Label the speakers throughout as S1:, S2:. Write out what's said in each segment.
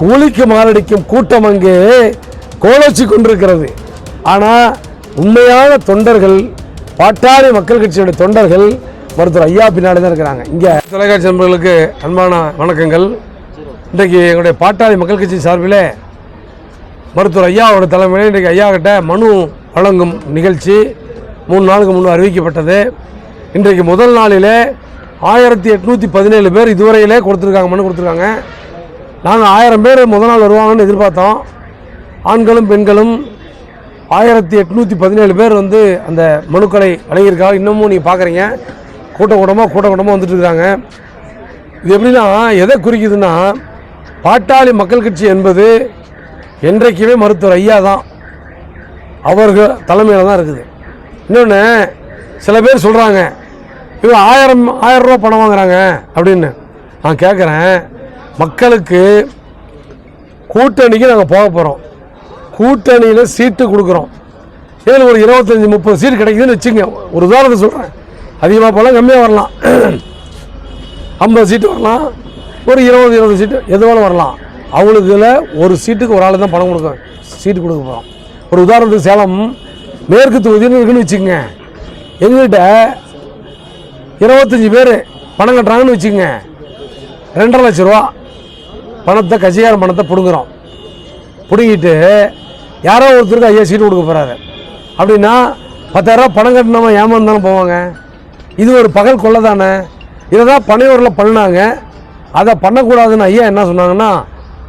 S1: கூலிக்கு மாரடிக்கும் கூட்டம் அங்கே கோலோச்சி கொண்டிருக்கிறது. ஆனால் உண்மையான தொண்டர்கள் பாட்டாளி மக்கள் கட்சியுடைய தொண்டர்கள் மருத்துவர் ஐயா பின்னாடி தான் இருக்கிறாங்க. இங்கே தொலைக்காட்சி நண்பர்களுக்கு அன்பான வணக்கங்கள். இன்றைக்கு எங்களுடைய பாட்டாளி மக்கள் கட்சி சார்பில் மருத்துவர் ஐயாவோட தலைமையில் இன்றைக்கு ஐயா கிட்ட மனு வழங்கும் நிகழ்ச்சி மூணு நாளுக்கு முன்பு அறிவிக்கப்பட்டது. இன்றைக்கு முதல் நாளிலே ஆயிரத்தி எட்நூற்றி பதினேழு பேர் இதுவரையிலே கொடுத்துருக்காங்க மனு கொடுத்துருக்காங்க. நாங்கள் ஆயிரம் பேர் முதல் நாள் வருவாங்கன்னு எதிர்பார்த்தோம். ஆண்களும் பெண்களும் ஆயிரத்தி எட்நூற்றி பதினேழு பேர் வந்து அந்த மனுக்களை வழங்கியிருக்காங்க. இன்னமும் நீங்கள் பார்க்குறீங்க கூட்ட கூட்டமாக கூட்ட கூட்டமாக வந்துட்டுருக்காங்க இது எப்படின்னா எதை குறிக்குதுன்னா பாட்டாளி மக்கள் கட்சி என்பது என்றைக்குமே மருத்துவர் ஐயா தான். அவர்கள் தலைமையில் தான் இருக்குது. இன்னொன்று சில பேர் சொல்கிறாங்க இவங்க ஆயிரம் ஆயிரம் ரூபா பணம் வாங்குறாங்க அப்படின்னு. நான் கேட்குறேன் மக்களுக்கு கூட்டணிக்கு நாங்கள் போக போகிறோம் கூட்டணியில் சீட்டு கொடுக்குறோம். இதில் ஒரு இருபத்தஞ்சி முப்பது சீட்டு கிடைக்குதுன்னு வச்சுங்க ஒரு உதாரணத்தை சொல்கிறேன் அதிகமாக போகலாம் கம்மியாக வரலாம். ஐம்பது சீட்டு வரலாம். ஒரு இருபது இருபது சீட்டு எது வரலாம். அவங்களுக்குல ஒரு சீட்டுக்கு ஒரு ஆள் தான் பணம் கொடுக்க சீட்டு கொடுக்க போகிறோம் ஒரு உதாரணத்துக்கு சேலம் மேற்கு தொகுதின்னு இருக்குன்னு வச்சுக்கோங்க. எங்ககிட்ட இருபத்தஞ்சி பேர் பணம் கட்டுறாங்கன்னு வச்சுக்கோங்க. ரெண்டரை லட்ச ரூபா. பணத்தை கசியார் பணத்தை பிடுங்குறோம். பிடுங்கிட்டு யாரோ ஒருத்தருக்கு ஐயா சீட்டு கொடுக்க போகிறாரு அப்படின்னா பத்தாயிரரூபா பணம் கட்டினவன் ஏமாந்தாலும் போவாங்க. இது ஒரு பகல் கொள்ளை தானே. இதை தான் பனையூரில் பண்ணாங்க அதை பண்ணக்கூடாதுன்னு ஐயா என்ன சொன்னாங்கன்னா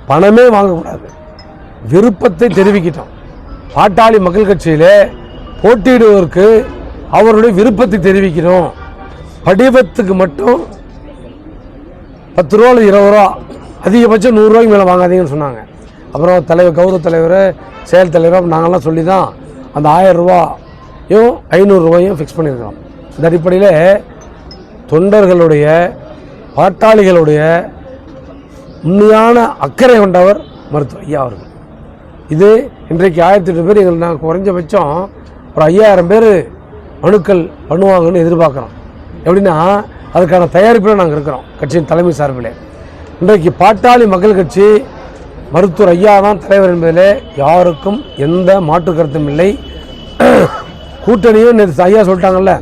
S1: பணமே வாங்கக்கூடாது. விருப்பத்தை தெரிவிக்கிட்டோம். பாட்டாளி மக்கள் கட்சியில் போட்டியிடுவதற்கு அவருடைய விருப்பத்தை தெரிவிக்கணும் படிவத்துக்கு மட்டும் பத்து ரூபா இருபது ரூபா அதிகபட்சம் நூறுரூவாய்க்கு மேலே வாங்காதீங்கன்னு சொன்னாங்க. அப்புறம் தலைவர் கௌரவ தலைவர் செயல் தலைவர் நாங்கள்லாம் சொல்லி தான் அந்த ஆயிரம் ஐநூறுரூவாயும் ஃபிக்ஸ் பண்ணியிருக்கிறோம். இந்த அடிப்படையில் தொண்டர்களுடைய பாட்டாளிகளுடைய உண்மையான அக்கறை கொண்டவர் மருத்துவர் ஐயா அவர்கள். இது இன்றைக்கு ஆயிரத்தி எட்டு பேர் எங்களுக்கு நாங்கள் குறைஞ்சபட்சம் ஒரு ஐயாயிரம் பேர் மனுக்கள் பண்ணுவாங்கன்னு எதிர்பார்க்குறோம். எப்படின்னா அதுக்கான தயாரிப்பில் நாங்கள் இருக்கிறோம் கட்சியின் தலைமை சார்பில். இன்றைக்கு பாட்டாளி மக்கள் கட்சி மருத்துவர் ஐயா தான் தலைவர் என்பதிலே யாருக்கும் எந்த மாற்று கருத்தும் இல்லை. கூட்டணியும் நேற்று ஐயா சொல்லிட்டாங்கல்ல.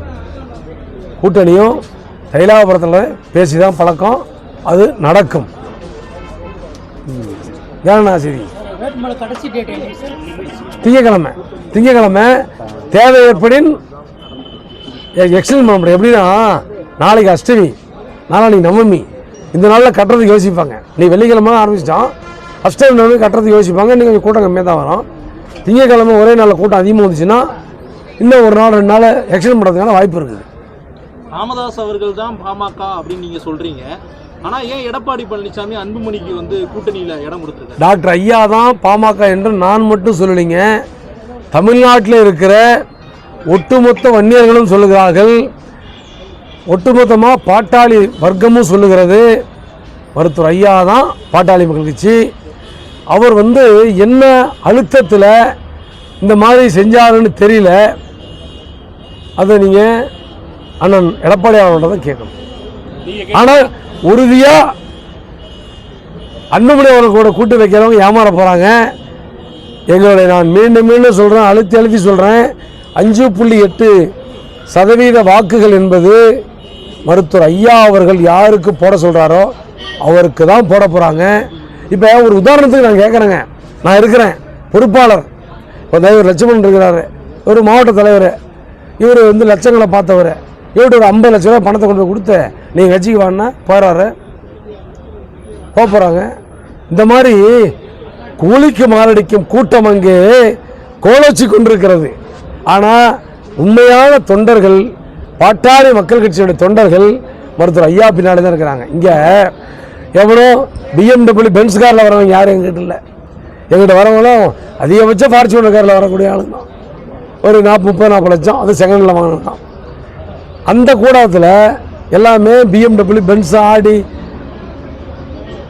S1: கூட்டணியும் தைலாபுரத்தில் பேசி தான் பழக்கம். அது நடக்கும். ஏன்னா சரி திங்கக்கிழமை. திங்கக்கிழமை தேவை ஏற்படின் எக்ஸ்டென்ட் பண்ண முடியும் எப்படின்னா நாளைக்கு அஷ்டமி நாளைக்கு நவமி. இந்த நாளில் கட்டுறதுக்கு யோசிப்பாங்க. நீ வெள்ளிக்கிழமை ஆரம்பிச்சிட்டோம் அஷ்டமி நவமி கட்டுறதுக்கு யோசிப்பாங்க. இன்னும் கொஞ்சம் கூட்டம் கம்மியாக தான் வரும். திங்கக்கிழமை ஒரே நாளில் கூட்டம் அதிகமாக வந்துச்சுன்னா இன்னும் ஒரு நாள் ரெண்டு நாள் எக்ஸ்டென்ட் பண்ணுறதுக்கான வாய்ப்பு இருக்குது.
S2: ராமதாஸ் அவர்கள் தான் பாமக அப்படின்னு நீங்க சொல்றீங்க. ஆனா ஏன் எடப்பாடி பழனிசாமி அன்புமணிக்கு வந்து கூட்டணியில இடம் கொடுத்துருக்காரு?
S1: டாக்டர் ஐயா தான் பாமக என்று நான் மட்டும் சொல்லலைங்க. தமிழ்நாட்டில் இருக்கிற ஒட்டுமொத்த வன்னியர்களும் சொல்லுகிறார்கள். ஒட்டுமொத்தமாக பாட்டாளி வர்க்கமும் சொல்லுகிறது. மருத்துவர் ஐயா தான் பாட்டாளி மக்கள் கட்சி. அவர் வந்து என்ன அழுத்தத்தில் இந்த மாதிரி செஞ்சாருன்னு தெரியல. அதை நீங்கள் அண்ணன் எடப்பாடி அவர்கள்ட்ட தான் கேட்கணும். ஆனால் உறுதியாக அன்புமணி அவர்கள் கூட கூட்டு வைக்கிறவங்க ஏமாற போகிறாங்க எங்களுடைய நான் மீண்டும் மீண்டும் சொல்கிறேன் அழுத்தி அழுத்தி சொல்கிறேன் அஞ்சு புள்ளி எட்டு சதவீத வாக்குகள் என்பது மருத்துவர் ஐயா அவர்கள் யாருக்கு போட சொல்கிறாரோ அவருக்கு தான் போட போகிறாங்க இப்போ ஒரு உதாரணத்துக்கு நான் கேட்குறேங்க நான் இருக்கிறேன். பொறுப்பாளர். இப்போ தலைவர் லட்சுமணன் இருக்கிறாரு. ஒரு மாவட்ட தலைவர். இவர் வந்து லட்சங்களை பார்த்தவர். இவர்கிட்ட ஒரு ஐம்பது லட்ச ரூபா பணத்தை கொண்டு போய் கொடுத்து நீங்கள் கட்சிக்கு வாங்கினா போகிறாரு போக போகிறாங்க இந்த மாதிரி கூலிக்கு மாரடிக்கும் கூட்டம் அங்கே கோலோச்சி கொண்டிருக்கிறது. ஆனால் உண்மையான தொண்டர்கள் பாட்டாளி மக்கள் கட்சியுடைய தொண்டர்கள் மருத்துவர் ஐயா பின்னாடி தான் இருக்கிறாங்க. இங்கே எவனோ பிஎம்டபிள்யூ பென்ஸ் காரில் வரவங்க யாரும் எங்கிட்ட இல்லை. எங்கிட்ட வரவங்களும் அதிகபட்சம் ஃபார்ச்சூனர் காரில் வரக்கூடிய ஆளுங்க ஒரு நாற்பது முப்பது நாற்பது லட்சம் அது செகண்டில் வாங்கினோம் அந்த கூடத்தில் எல்லாமே பிஎம்டபிள்யூ பென்ஸ் ஆடி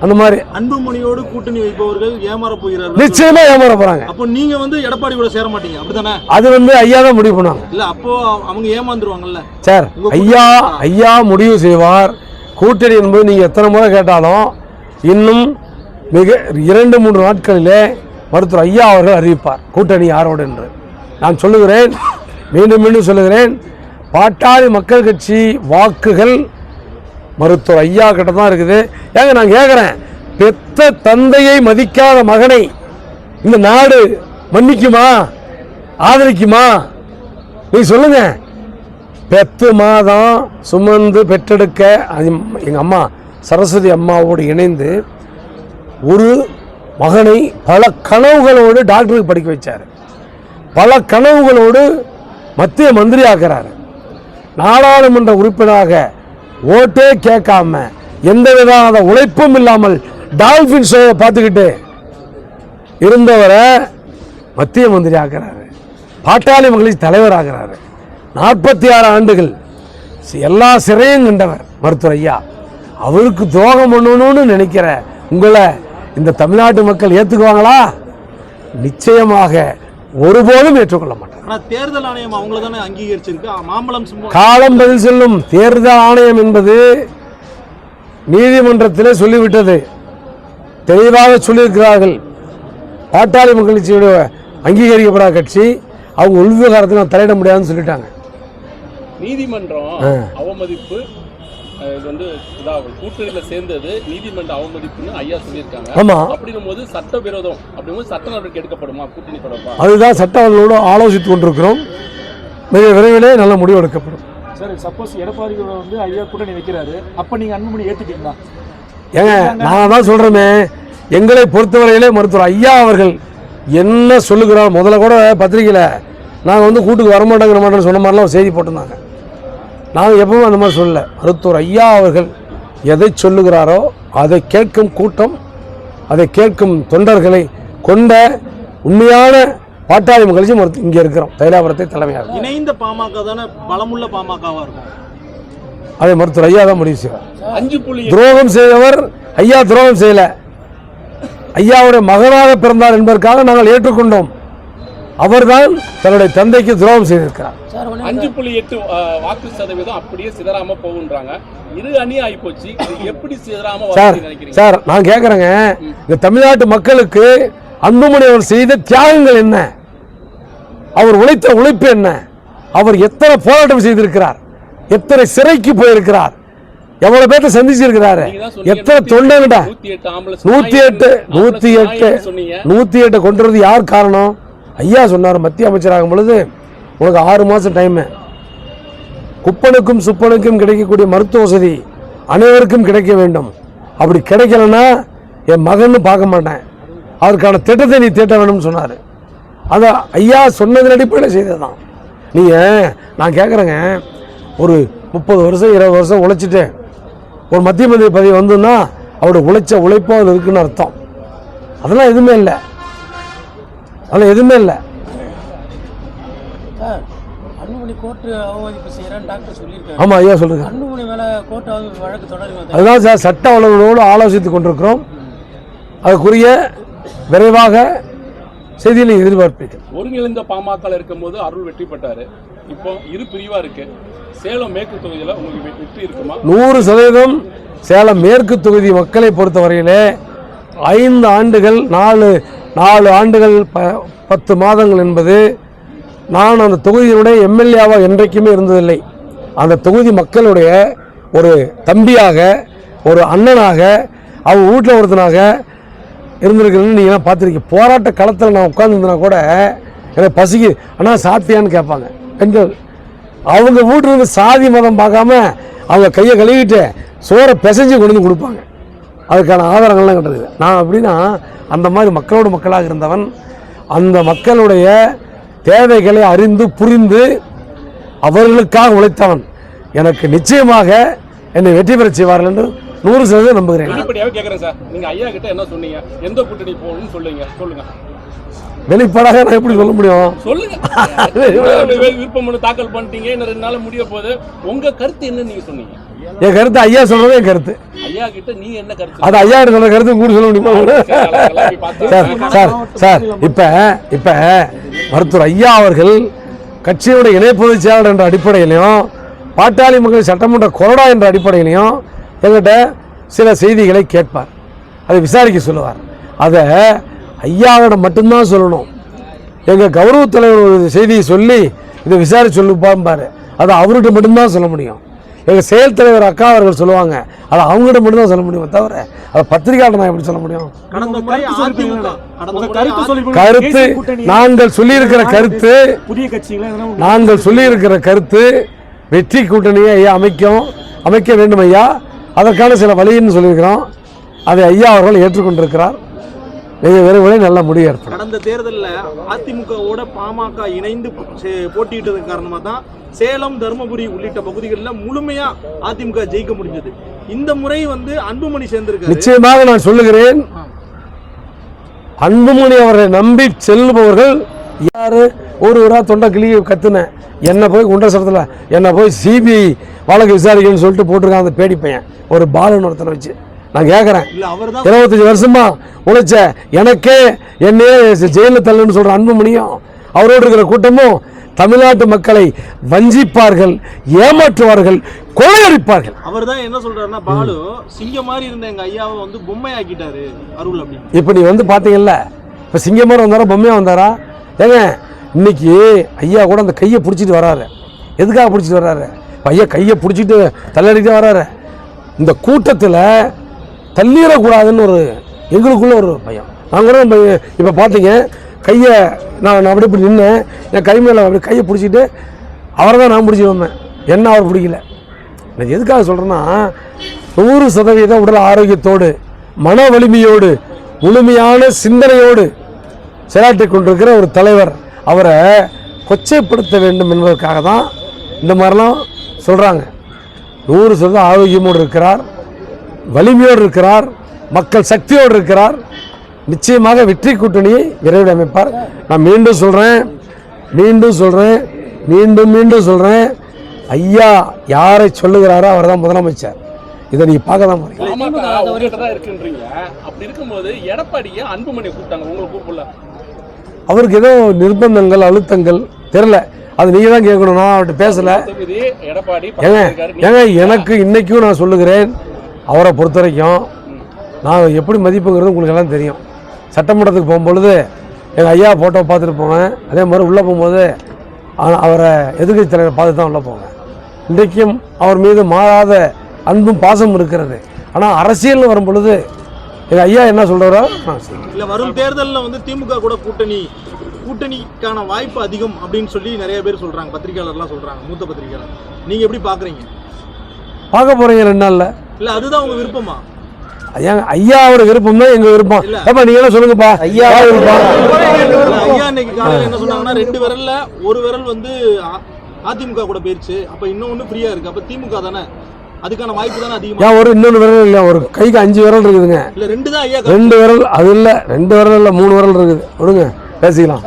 S1: அந்த மாதிரி.
S2: அன்புமணியோடு கூட்டணி வைப்பவர்கள் ஏமாற போகிறார்கள்.
S1: நிச்சயமா ஏமாற போறாங்க.
S2: அப்போ நீங்க வந்து எடப்பாடி கூட சேர மாட்டீங்க அப்படிதானே
S1: அது வந்து ஐயா தான் முடிவு பண்ணுவாங்க.
S2: இல்ல அப்போ அவங்க ஏமாந்துருவாங்கல்ல.
S1: சார் ஐயா ஐயா முடிவு செய்வார். கூட்டணி என்பது நீங்க எத்தனை முறை கேட்டாலும் இன்னும் மிக இரண்டு மூன்று நாட்களிலே மருத்துவர் ஐயா அவர்கள் அறிவிப்பார் கூட்டணி யாரோடு என்று. நான் சொல்லுகிறேன் மீண்டும் மீண்டும் சொல்லுகிறேன் பாட்டாளி மக்கள் கட்சி வாக்குகள் மருத்துவர் ஐயா கிட்ட தான் இருக்குது. ஏங்க நான் கேட்குறேன் பெத்த தந்தையை மதிக்காத மகனை இந்த நாடு மன்னிக்குமா? ஆதரிக்குமா? நீ சொல்லுங்க. பெத்து மாதம் சுமந்து பெற்றெடுக்க எங்கள் அம்மா சரஸ்வதி அம்மாவோடு இணைந்து ஒரு மகனை பல கனவுகளோடு டாக்டருக்கு படிக்க வச்சார். பல கனவுகளோடு மத்திய மந்திரி ஆக்கிறார் நாடாளுமன்ற உறுப்பினராக ஓட்டே கேட்காம எந்த விதமான உழைப்பும் இல்லாமல் டால்பின் ஷோவை பார்த்துக்கிட்டு இருந்தவரை மத்திய மந்திரி ஆக்குறாரு. பாட்டாளி மகளிர் தலைவர் ஆகிறாரு நாற்பத்தி ஆறு ஆண்டுகள் எல்லா சிறையும் கண்டவர் மருத்துவர் ஐயா. அவருக்கு துரோகம் பண்ணணும்னு நினைக்கிற உங்களை இந்த தமிழ்நாட்டு மக்கள் ஏற்றுக்குவாங்களா நிச்சயமாக ஒருபோதும் ஏற்றுக்கொள்ள
S2: ஆனா தேர்தல் ஆணையம் அவங்கள தானே அங்கீகரிச்சிருக்கு மாம்பழம் சிம்பு
S1: காலம் பதில் சொல்லும் தேர்தல் ஆணையம் என்பது நீதிமன்றத்திலே சொல்லிவிட்டது. தெளிவாக சொல்லியிருக்கிறார்கள். பாட்டாளி மக்கள் கட்சியுடைய அங்கீகரிக்கப்படாத கட்சி அவங்க உள்விவகாரத்தில் நான் தலையிட முடியாதுன்னு சொல்லிட்டாங்க.
S3: நீதிமன்றம். அவமதிப்பு இது வந்து இதாகும். கூட்டணியில சேர்ந்தது நீதிமன்ற அவமதிப்புன்னு ஐயா சொல்லியிருக்காங்க.
S1: ஆமா.
S3: அப்படின்னும் போது சட்டவிரோதம் அப்படிங்கும்போது சட்ட நடவடிக்கை எடுக்கப்படுமா கூட்டணி தொடர்பா?
S1: அதுதான் சட்டவர்களோடு ஆலோசித்து கொண்டிருக்கிறோம். மிக விரைவிலே நல்ல முடிவு எடுக்கப்படும்.
S4: சார் சப்போஸ் எடப்பாடி வந்து ஐயா கூட்டணி வைக்கிறாரு. அப்ப நீங்க அன்புமணி ஏத்துட்டீங்களா
S1: ஏங்க நான் தான் சொல்கிறேனே எங்களை பொறுத்தவரையிலே மருத்துவர் ஐயா அவர்கள் என்ன சொல்லுகிறார்? முதல்ல கூட பத்திரிக்கையில் நாங்கள் வந்து கூட்டுக்கு வரமாட்டேங்கிற மாட்டேன்னு சொன்ன மாதிரிலாம் ஒரு செய்தி போட்டிருந்தாங்க. நாங்கள் எப்பவும் அந்த மாதிரி சொல்லல. மருத்துவர் ஐயா அவர்கள் எதை சொல்லுகிறாரோ அதை கேட்கும் கூட்டம் அதை கேட்கும் தொண்டர்களை கொண்ட உண்மையான பாட்டாளி மகிழ்ச்சி மருத்து இங்கே இருக்கிறோம் தைலாபுரத்தை தலைமையாக
S2: இணைந்த பாமக தானே? பலமுள்ள பாமகவா இருக்கும்.
S1: அதை மருத்துவர் ஐயா தான் முடிவு செய்வார்.
S3: அஞ்சு புள்ளி
S1: துரோகம் செய்தவர் ஐயா துரோகம் செய்யல. ஐயாவுடைய மகனாக பிறந்தார் என்பதற்காக நாங்கள் ஏற்றுக்கொண்டோம். அவர்தான் தன்னுடைய தந்தைக்கு துரோகம் செய்திருக்கிறார்.
S3: அஞ்சு புள்ளி எட்டு வாக்கு சதவீதம் அப்படியே சிதறாம போகுன்றாங்க இரு அணி ஆகி போச்சு எப்படி சிதறாம
S1: சார் சார் நான் கேட்குறேங்க இந்த தமிழ்நாட்டு மக்களுக்கு அன்புமணி அவர் செய்த தியாகங்கள் என்ன? அவர் உழைத்த உழைப்பு என்ன? அவர் எத்தனை போராட்டம் செய்திருக்கிறார்? எத்தனை சிறைக்கு போயிருக்கிறார்? எவ்வளவு பேர்த்த சந்திச்சிருக்கிறாரு? எத்தனை தொண்டர்கிட்ட
S3: நூத்தி எட்டு
S1: நூத்தி எட்டு நூத்தி எட்டு. கொண்டு வரது யார் காரணம்? ஐயா சொன்னார் மத்திய அமைச்சராகும் பொழுது உனக்கு ஆறு மாதம் டைமு குப்பனுக்கும் சுப்பனுக்கும் கிடைக்கக்கூடிய மருத்துவ வசதி அனைவருக்கும் கிடைக்க வேண்டும். அப்படி கிடைக்கலன்னா என் மகன்னு பார்க்க மாட்டேன். அதற்கான திட்டத்தை நீ தீட்ட வேணும்னு சொன்னார். அதை ஐயா சொன்னதன் அடிப்படையில் செய்ததுதான். நீங்கள் நான் கேட்குறேங்க ஒரு முப்பது வருஷம் இருபது வருஷம் உழைச்சிட்டு ஒரு மத்திய மந்திரி பதவி வந்துன்னா அவருடைய உழைச்ச உழைப்பும் அது இருக்குன்னு அர்த்தம். அதெல்லாம் எதுவுமே இல்லை. அதெல்லாம் எதுவுமே இல்லை. ஆமாம் ஐயா சொல்லுங்க
S5: அன்புமணி மேல கோர்ட் அவமதிப்பு வழக்கு தொடருங்க
S1: அதுதான் சார் சட்ட வல்லுநரோடு ஆலோசித்து கொண்டிருக்கிறோம். அதுக்குரிய விரைவாக செய்திகளை எதிர்பார்ப்பீர்கள்.
S3: ஒருங்கிணைந்த பாமக இருக்கும்போது அருள் வெற்றி பெற்றாரு. இப்போ இரு பிரிவா இருக்கு. சேலம் மேற்கு தொகுதியில உங்களுக்கு வெற்றி இருக்குமா?
S1: நூறு சதவீதம் சேலம் மேற்கு தொகுதி மக்களை பொறுத்தவரையிலே ஐந்து ஆண்டுகள் நாலு நாலு ஆண்டுகள் ப பத்து மாதங்கள் என்பது நான் அந்த தொகுதியினுடைய எம்எல்ஏவாக என்றைக்குமே இருந்ததில்லை. அந்த தொகுதி மக்களுடைய ஒரு தம்பியாக ஒரு அண்ணனாக அவங்க வீட்டில் ஒருத்தனாக இருந்திருக்கிறேன்னு நீங்கள் பார்த்துருக்கீங்க. போராட்ட களத்தில் நான் உட்காந்துருந்தனா கூட எனக்கு பசிக்கு ஆனால் சாப்பிட்டியான்னு கேட்பாங்க. பெண்கள் அவங்க வீட்டிலிருந்து சாதி மதம் பார்க்காம அவங்க கையை கழுவிட்டு சோறை பிசைஞ்சு கொண்டு வந்து கொடுப்பாங்க. அதுக்கான ஆதாரங்கள்லாம் கிடையாது நான் அப்படின்னா அந்த மாதிரி மக்களோட மக்களாக இருந்தவன் அந்த மக்களுடைய தேவைகளை அறிந்து புரிந்து அவர்களுக்காக உழைத்தவன். எனக்கு நிச்சயமாக என்னை வெற்றி பெறச் செய்வார்கள் என்று நூறு சதவீதம் நம்புகிறேன்.
S3: வெளிப்படையாவே கேக்குறேன் சார். நீங்க ஐயா கிட்ட என்ன சொன்னீங்க? எந்த கூட்டணி போகணும்னு சொல்லுங்க. சொல்லுங்க.
S1: வெளிப்படாக நான் எப்படி சொல்ல முடியும்?
S3: சொல்லுங்க. விருப்பம் தாக்கல் பண்ணிட்டீங்க. இன்னும் ரெண்டு நாள் முடிய போகுது. உங்க கருத்து என்ன நீங்க சொன்னீங்க.
S1: என் கருத்து ஐயா சொல்றது என் கருத்து. அது ஐயா சொல்ற கருத்து கூட சொல்ல முடியுமா? சார் சார் சார் இப்போ இப்போ மருத்துவர் ஐயா அவர்கள் கட்சியோட இணை பொதுச் செயலாளர் என்ற அடிப்படையிலையும் பாட்டாளி மக்கள் சட்டமன்ற கொறடா என்ற அடிப்படையிலையும் எங்கிட்ட சில செய்திகளை கேட்பார். அதை விசாரிக்க சொல்லுவார். அதை ஐயாவிடம் மட்டும்தான் சொல்லணும். எங்கள் கௌரவ தலைவர் செய்தியை சொல்லி இதை விசாரிச்சு சொல்லுப்பாம்பாரு அதை அவர்கிட்ட மட்டும்தான் சொல்ல முடியும். எங்கள் செயல் தலைவர் அக்கா அவர்கள் சொல்லுவாங்க. அதை அவங்ககிட்ட மட்டும்தான் சொல்ல முடியுமே தவிர அதை பத்திரிகையாளர் நான் எப்படி சொல்ல முடியும்?
S4: கருத்து
S2: அ-
S4: சொல்லி
S1: கருத்து நாங்கள் சொல்லியிருக்கிற கருத்து
S4: புதிய கட்சிகளை
S1: நாங்கள் சொல்லியிருக்கிற கருத்து வெற்றி கூட்டணியை ஐயா அமைக்கும் அமைக்க வேண்டும் ஐயா. அதற்கான சில வழின்னு சொல்லியிருக்கிறோம். அதை ஐயா அவர்கள் ஏற்றுக்கொண்டிருக்கிறார். மிக விரைவில் நல்ல முடிவு ஏற்படும்.
S2: கடந்த தேர்தல்ல அதிமுகவோட பாமக இணைந்து சே- போட்டியிட்டதன் காரணமா தான் சேலம் தருமபுரி உள்ளிட்ட பகுதிகளில் முழுமையா அதிமுக ஜெயிக்க முடிஞ்சது. இந்த முறை வந்து அன்புமணி சேர்ந்திருக்காரு.
S1: நிச்சயமாக நான் சொல்லுகிறேன். அன்புமணி அவரை நம்பி செல்லுபவர்கள் யாரு? ஒரு ஊரா தொண்டை கிளியை கத்துனேன் என்னை போய் குண்டசரத்தில் என்னை போய் சிபிஐ வழக்கு விசாரிக்கணும்னு சொல்லிட்டு போட்டிருக்கான் அந்த பேடி பையன். ஒரு பாலன் ஒருத்தனை வச்சு. நான் கேட்குறேன் இருபத்தஞ்சி வருஷமா உழைச்ச எனக்கே என்னையே ஜெயிலில் தள்ளுன்னு சொல்ற அன்புமணியும் அவரோடு இருக்கிற கூட்டமும் தமிழ்நாட்டு மக்களை வஞ்சிப்பார்கள் ஏமாற்றுவார்கள் கொள்ளையடிப்பார்கள்.
S2: அவர் தான் என்ன சொல்றாருன்னா பாலு சிங்கம் மாதிரி இருந்த எங்க ஐயாவை வந்து பொம்மையாக்கிட்டாரு அருள் அப்படின்னு.
S1: இப்போ நீ வந்து பார்த்தீங்கல்ல இப்போ சிங்கமரம் வந்தாரா பொம்மையா வந்தாரா? ஏங்க இன்னைக்கு ஐயா கூட அந்த கையை பிடிச்சிட்டு வராரு. எதுக்காக பிடிச்சிட்டு வராரு? ஐயா கையை பிடிச்சிட்டு தள்ளாடிட்டே வராரு. இந்த கூட்டத்தில் தள்ளிடக்கூடாதுன்னு ஒரு எங்களுக்குள்ள ஒரு பயம். நான் கூட இப்போ பார்த்தீங்க கையை நான் நான் அப்படியே இப்படி நின்னேன். என் கை மேலே அப்படி கையை பிடிச்சிட்டு அவரை தான் நான் பிடிச்சி வந்தேன். என்ன அவர் பிடிக்கல. நான் எதுக்காக சொல்கிறேன்னா நூறு சதவீதம் உடல் ஆரோக்கியத்தோடு மன வலிமையோடு முழுமையான சிந்தனையோடு செயலாற்றி கொண்டிருக்கிற ஒரு தலைவர் அவரை கொச்சைப்படுத்த வேண்டும் என்பதற்காக தான் இந்த மாதிரிலாம் சொல்கிறாங்க நூறு சதவீதம் ஆரோக்கியமோடு இருக்கிறார். வலிமையோடு இருக்கிறார் மக்கள் சக்தியோடு இருக்கிறார். நிச்சயமாக வெற்றி கூட்டணியை விரைவில் அமைப்பார். நான் மீண்டும் சொல்கிறேன் மீண்டும் சொல்கிறேன் மீண்டும் மீண்டும் சொல்கிறேன் ஐயா யாரை சொல்லுகிறாரோ அவர் தான் முதலமைச்சர். இதை நீங்கள் பார்க்க தான் போறீங்க அவருக்கு ஏதோ நிர்பந்தங்கள் அழுத்தங்கள் தெரில அது நீங்கள் தான் கேட்கணும் நான் அவர்கிட்ட பேசலை.
S3: நீங்க
S1: ஏங்க எனக்கு இன்னைக்கும் நான் சொல்லுகிறேன் அவரை பொறுத்த வரைக்கும் நான் எப்படி மதிப்புங்கிறது உங்களுக்கு எல்லாம் தெரியும். சட்டமன்றத்துக்கு போகும்பொழுது எங்கள் ஐயா ஃபோட்டோ பார்த்துட்டு போவேன். அதே மாதிரி உள்ளே போகும்போது அவரை எதிர்க்கட்சி தலைவர் பார்த்து தான் உள்ளே போவேன். இன்றைக்கும் அவர் மீது மாறாத அன்பும் பாசமும் இருக்கிறது. ஆனால் அரசியல்னு வரும் பொழுது எங்கள் ஐயா என்ன சொல்கிறாரோ
S2: இல்ல வரும் தேர்தல்ல வந்து திமுக கூட கூட்டணி கூட்டணிக்கான வாய்ப்பு அதிகம் அப்படின்னு சொல்லி நிறைய பேர் சொல்றாங்க. பத்திரிகையாளர்லாம் சொல்றாங்க. மூத்த பத்திரிகையாளர். நீங்க எப்படி பாக்குறீங்க?
S1: பார்க்க போகிறீங்க ரெண்டு நாளில்.
S2: இல்ல அதுதான் உங்க விருப்பமா?
S1: ஐயா ஐயாவோட விருப்பம் தான் எங்கள் விருப்பம் ஏப்பா நீங்க என்ன சொல்லுங்கப்பா. ஐயா.
S2: ஐயா இன்னைக்கு காலையில என்ன சொன்னாங்கன்னா ரெண்டு விரல்ல ஒரு விரல் வந்து அதிமுக கூட போயிருச்சு. அப்ப இன்னொன்னு ஃப்ரீயா இருக்கு. அப்ப திமுக தானே? அதுக்கான வாய்ப்பு தானே அதிகமா
S1: ஒரு இன்னொன்று விரல் இல்லை ஒரு கைக்கு அஞ்சு விரல் இருக்குதுங்க.
S2: இல்ல ரெண்டு தான் ஐயா
S1: ரெண்டு விரல் அது இல்லை. ரெண்டு விரல் இல்லை மூணு விரல் இருக்குது. விடுங்க பேசிக்கலாம்.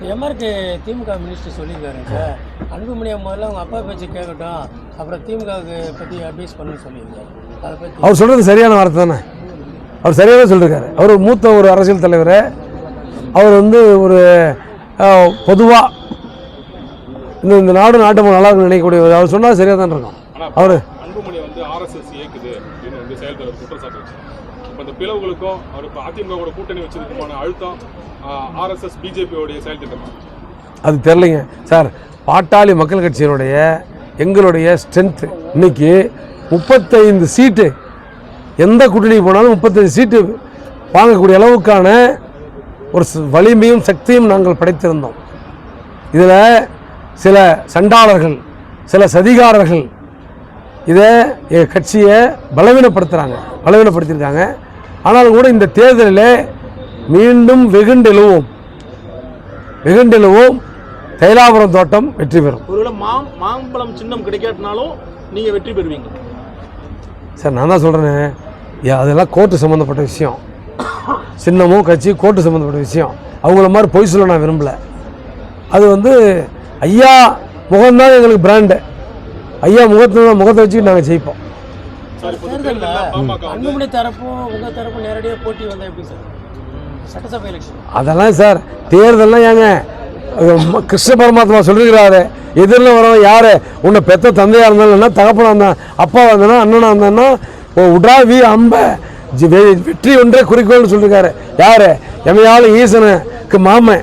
S3: இப்போ அன்புமணி வந்து
S5: எம்ஆர் சார் ஒரு நிமிஷம் ஹலோ எம்ஆர்க்கு திமுக மினிஸ்டர் சொல்லியிருக்காரு சார். அன்புமணியை முதல்ல அவங்க அப்பா பேச்சு கேட்கட்டும். அப்புறம் திமுகவுக்கு பற்றி அட்வைஸ் பண்ணுன்னு சொல்லியிருக்காரு. அதை பற்றி
S1: அவர் சொல்றது சரியான வார்த்தை தானே? அவர் சரியாக சொல்லியிருக்காரு. அவர் மூத்த ஒரு அரசியல் தலைவர். அவர் வந்து ஒரு பொதுவாக இந்த இந்த நாடு நாட்டு நல்லா இருக்குன்னு நினைக்கக்கூடியவர் அவர் சொன்னால் சரியாக தான் இருக்கும். அவரு
S3: அன்புமணி வந்து ஆர்எஸ்எஸ் இயக்குது அப்படின்னு வந்து செயல் தலைவர் குற்றச்சாட்டு இப்போ இந்த பிளவுகளுக்கும் அவர் அதிமுக கூட கூட்டணி வச்சதுக்குமான அழுத்தம். ஆர்எஸ்எஸ் பிஜேபியோடைய செயல் திட்டம்.
S1: அது தெரிலைங்க சார் பாட்டாளி மக்கள் கட்சியினுடைய எங்களுடைய ஸ்ட்ரென்த்து இன்னைக்கு முப்பத்தைந்து சீட்டு எந்த கூட்டணி போனாலும் முப்பத்தைந்து சீட்டு வாங்கக்கூடிய அளவுக்கான ஒரு வலிமையும் சக்தியும் நாங்கள் படைத்திருந்தோம். இதில் சில சண்டாளர்கள் சில சதிகாரர்கள் இதை எங்கள் கட்சியை பலவீனப்படுத்துகிறாங்க பலவீனப்படுத்தியிருக்காங்க. ஆனாலும் கூட இந்த தேர்தலில் மீண்டும் வெகுண்டெழுவோம். வெகுண்டெழுவோம். தைலாபுரம் தோட்டம் வெற்றி பெறும்.
S2: ஒருவேளை மாம் மாம்பழம் சின்னம் கிடைக்காட்டினாலும் நீங்க வெற்றி பெறுவீங்க.
S1: சார் நான் தான் சொல்கிறேனே அதெல்லாம் கோர்ட்டு சம்மந்தப்பட்ட விஷயம். சின்னமும் கட்சி கோர்ட்டு சம்மந்தப்பட்ட விஷயம். அவங்கள மாதிரி பொய் சொல்ல நான் விரும்பல. அது வந்து ஐயா முகம்தான் எங்களுக்கு பிராண்டு ஐயா முகத்தை முகத்தை வச்சு நாங்கள் ஜெயிப்போம்.
S5: அன்புமணி தரப்பும் உங்கள் தரப்பும் நேரடியாக போட்டி வந்தால் எப்படி சார்?
S1: அதெல்லாம் சார் தேர்தல்லாம் ஏங்க கிருஷ்ண பரமாத்மா சொல்லிருக்கிறாரு. எதிரில் வரவன் யாரு? உன்னை பெத்த தந்தையா இருந்தாலும் என்ன தகப்பனா இருந்தா அப்பா வந்தனா அண்ணனா இருந்தானா ஓ உட்ரா வி அம்ப வெற்றி ஒன்றே குறிக்கோள்னு சொல்லியிருக்காரு யாரு? எமையாலும் ஈசனுக்கு மாமன்.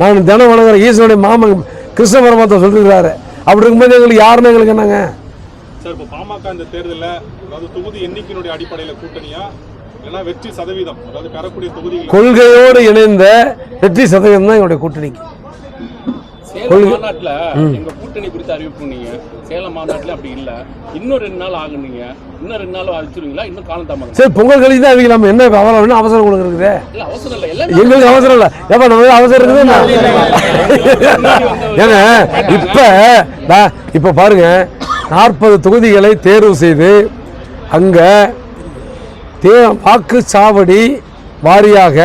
S1: நான் தினம் வணங்குற ஈசனுடைய மாமன் கிருஷ்ண பரமாத்மா சொல்லியிருக்காரு அப்படி இருக்கும்போது எங்களுக்கு யாருன்னு எங்களுக்கு என்னங்க?
S6: சார் இப்போ பாமக இந்த தேர்தலில் அதாவது தொகுதி எண்ணிக்கையினுடைய அடிப்படையில் கூட்டணியா இல்லைன்னா வெற்றி சதவீதம். அதாவது பெறக்கூடிய தொகுதிகள்.
S1: கொள்கையோடு இணைந்த வெற்றி சதவீதம் தான் என்னுடைய கூட்டணிக்கு
S3: சேலம் மாநாட்டுல எங்க கூட்டணி குறித்து அறிவிப்பு நீங்க. சேலம் மாநாட்டுல அப்படி இல்ல. இன்னும் ரெண்டு நாள் ஆகும் நீங்க. இன்னும் ரெண்டு நாள் அழிச்சிருவீங்களா இன்னும் காலம் தாமதம்.
S1: சரி பொங்கல் கழிச்சு தான் அறிவிக்கலாம் என்ன அவசரம் என்ன அவசரம் உங்களுக்கு இருக்குது?
S3: இல்ல அவசரம் இல்ல.
S1: எங்களுக்கு அவசரம். இல்லை. ஏப்பா நம்ம அவசரம் இருக்குதுன்னா ஏங்க இப்ப இப்ப பாருங்க நாற்பது தொகுதிகளை தேர்வு செய்து அங்க தே வாக்குச்சாவடி வாரியாக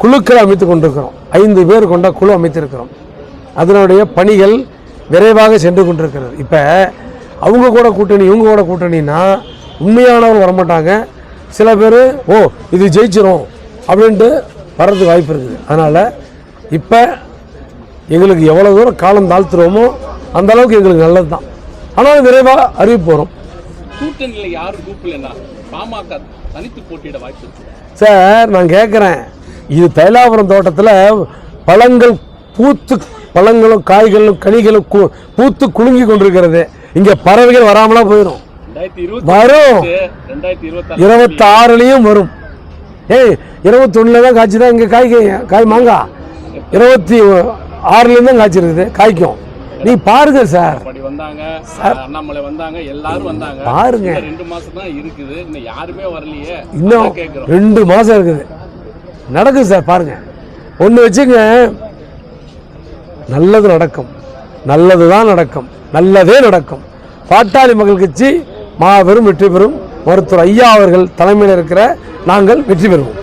S1: குழுக்களை அமைத்து கொண்டிருக்கிறோம். ஐந்து பேர் கொண்ட குழு அமைத்திருக்கிறோம். அதனுடைய பணிகள் விரைவாக சென்று கொண்டிருக்கிறது. இப்போ அவங்க கூட கூட்டணி இவங்க கூட கூட்டணின்னா உண்மையானவர் வரமாட்டாங்க. சில பேர் ஓ இது ஜெயிச்சிரும் அப்படின்ட்டு வர்றதுக்கு வாய்ப்பு இருக்குது. அதனால் இப்போ எங்களுக்கு எவ்வளோ தூரம் காலம் தாழ்த்துறோமோ அந்த அளவுக்கு எங்களுக்கு நல்லது தான் ஆனால் விரைவாக அறிவிப்பு வரும்.
S3: யாரும் கூப்பிடலாம் பாமக தனித்து போட்டியிட வாய்ப்பு
S1: சார் நான் கேட்குறேன் இது தைலாபுரம் தோட்டத்தில் பழங்கள் பூத்து பழங்களும் காய்களும் கனிகளும் பூத்து குலுங்கி கொண்டிருக்கிறது. இங்கே பறவைகள் வராமலாம் போயிடும் வரும்.
S3: இருபத்தி
S1: ஆறுலேயும் வரும். ஏய் இருபத்தொன்னில் தான் காய்ச்சி தான் இங்கே காய்க்கு காய் மாங்காய் இருபத்தி ஆறுலேருந்து தான் காய்ச்சிருக்குது. காய்க்கும். நீ பாருங்க சார்.
S3: அப்படி வந்தாங்க. அண்ணாமலை வந்தாங்க எல்லாரும் வந்தாங்க.
S1: பாருங்க.
S3: இன்னும் ரெண்டு மாசம் தான் இருக்குது. இன்னும் யாருமே வரலையே.
S1: இன்னும் ரெண்டு மாதம் இருக்குது. நடக்குது சார் பாருங்க. ஒன்று வச்சுங்க. நல்லது நடக்கும். நல்லது தான் நடக்கும். நல்லதே நடக்கும். பாட்டாளி மக்கள் கட்சி மாபெரும் வெற்றி பெறும். மருத்துவர் ஐயா அவர்கள் தலைமையில் இருக்கிற நாங்கள் வெற்றி பெறுவோம்.